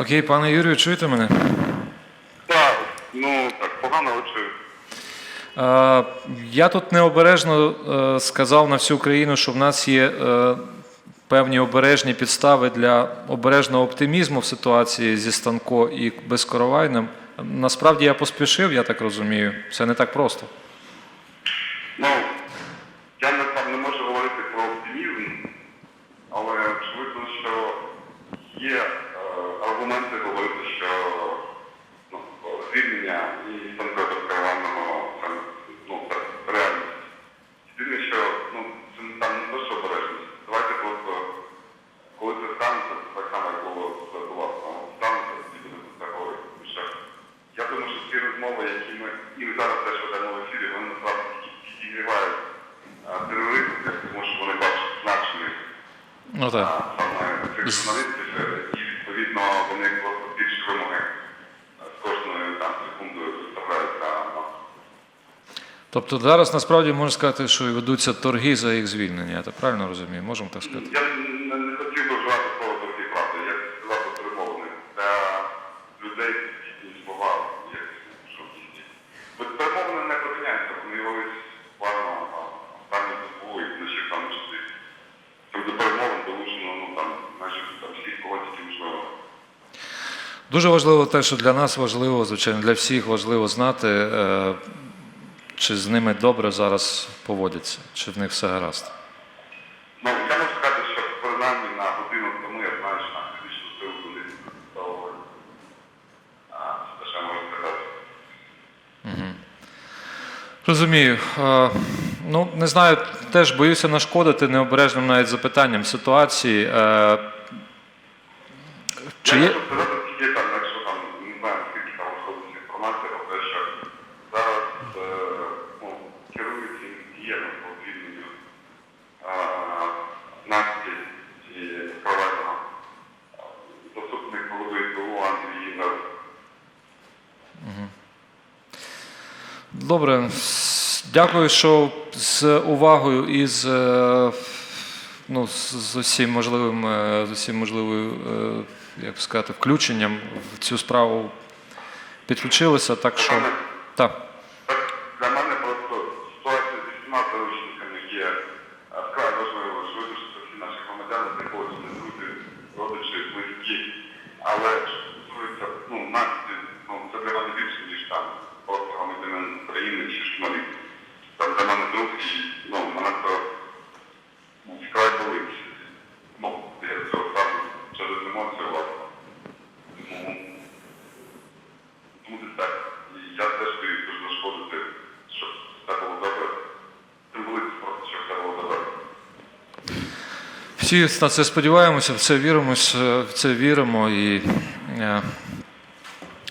Окей, пане Юрію, чуєте мене? Так, ну так, погано очі. Е, Я тут необережно е, сказав на всю Україну, що в нас є е, певні обережні підстави для обережного оптимізму в ситуації зі Станко і Безкоровайним. Насправді я поспішив, я так розумію. Все не так просто. Ну, я не, там не можу говорити про оптимізм, але очевидно, що є е, аргументи говорити, що ну, звільнення і станка безкарвального це, ну, це реальність. Єдине, що ну, це не- там не то, що обережність. Давайте просто, коли це станеться, це так само, як було це була станеться, тоді буде про це говорити. Тому що Я думаю, що ці розмови, які ми і зараз теж ведемо в ефірі, вони насправді підігрівають терористів, тому що вони бачать значення Ну так. саме цих журналістів, е, і відповідно вони просто більше вимоги з кожною там секундою виставляються. на Тобто зараз насправді можна сказати, що ведуться торги за їх звільнення. Я так правильно розумію? Можемо так сказати? Я не, не хотів би вживати слово трохи правди. Я сказав про перемовини. Для людей дійсні слова, як що дійсні. Бо перемовини не припиняються, вони велись буквально а, останні добу і вночі в тому числі. Там до перемовин долучено, ну там, майже там всіх кого тільки можливо. Дуже важливо те, що для нас важливо, звичайно, для всіх важливо знати, е, чи з ними добре зараз поводяться, чи в них все гаразд. Ну, я можу сказати, що принаймні на годину тому я знаю, що на фізичну силу вони використовували. Це те, можу сказати. Розумію. Ну, не знаю, теж боюся нашкодити необережним навіть запитанням ситуації. Е, Чи Я є... там, якщо там не знаю, скільки там виходить інформація про те, що зараз е, ну, керують діями по звільненню е, Насті і проведено заступник голови СБУ Андрій Євгенов. Добре. Дякую, що з увагою і з, е, ну, з усім можливим, е, з усім можливою, як сказати, включенням в цю справу підключилися. Так що так. Для мене просто ситуація зі всіма заручниками є вкрай. Очевидно, що всі наші громадяни, з не друзі, родичі, близькі. Але що стосується ну, Насті, ну, це для мене більше, ніж там просто громадянин України чи журналіст. Там для мене друг, і ну, мене це ну, вкрай болить. Ну, я цього ставлю через емоцію, власне. Тому буде так. І я теж тобі дуже нашкодити, щоб все було добре. Тим болить просто, щоб все було добре. Всі на це сподіваємося, в це віримо, в це віримо і е,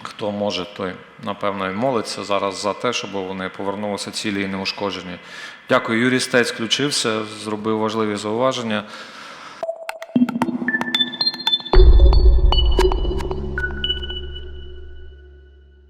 хто може, той напевно і молиться зараз за те, щоб вони повернулися цілі і неушкоджені. Дякую. Юрій Стець включився, зробив важливі зауваження.